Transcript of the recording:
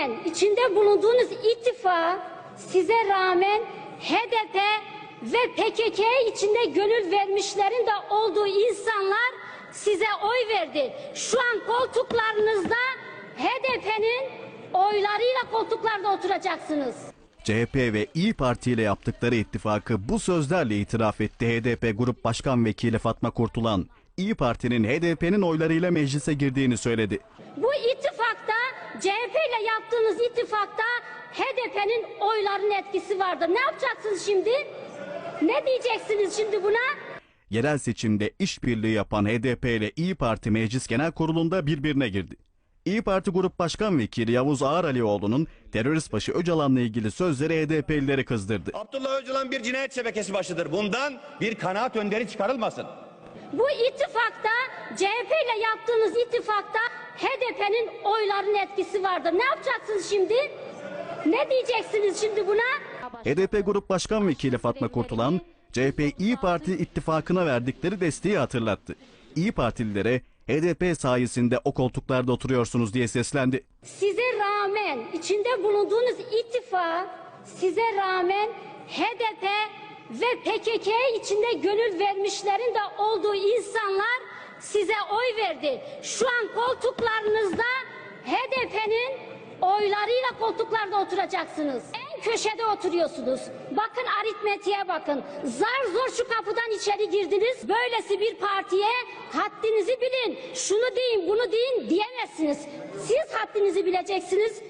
rağmen içinde bulunduğunuz ittifak size rağmen HDP ve PKK içinde gönül vermişlerin de olduğu insanlar size oy verdi. Şu an koltuklarınızda HDP'nin oylarıyla koltuklarda oturacaksınız. CHP ve İyi Parti ile yaptıkları ittifakı bu sözlerle itiraf etti HDP Grup Başkan Vekili Fatma Kurtulan. İyi Parti'nin HDP'nin oylarıyla meclise girdiğini söyledi. Bu ittifakta CHP ile yaptığınız ittifakta HDP'nin oylarının etkisi vardır. Ne yapacaksınız şimdi? Ne diyeceksiniz şimdi buna? Yerel seçimde işbirliği yapan HDP ile İyi Parti Meclis Genel Kurulu'nda birbirine girdi. İyi Parti Grup Başkan Vekili Yavuz Ağaralioğlu'nun terörist başı Öcalan'la ilgili sözleri HDP'lileri kızdırdı. Abdullah Öcalan bir cinayet şebekesi başıdır. Bundan bir kanaat önderi çıkarılmasın. Bu ittifakta CHP ile yaptığınız ittifakta HDP'nin oylarının etkisi vardır. Ne yapacaksınız şimdi? Ne diyeceksiniz şimdi buna? HDP Grup Başkan Vekili Fatma Kurtulan, CHP İyi Parti ittifakına verdikleri desteği hatırlattı. İyi Partililere HDP sayesinde o koltuklarda oturuyorsunuz diye seslendi. Size rağmen içinde bulunduğunuz ittifak size rağmen HDP ve PKK içinde gönül vermişlerin de olduğu insanlar size oy verdi. Şu an koltuklarınızda HDP'nin oylarıyla koltuklarda oturacaksınız. En köşede oturuyorsunuz. Bakın aritmetiğe bakın. Zar zor şu kapıdan içeri girdiniz. Böylesi bir partiye haddinizi bilin. Şunu deyin bunu deyin diyemezsiniz. Siz haddinizi bileceksiniz.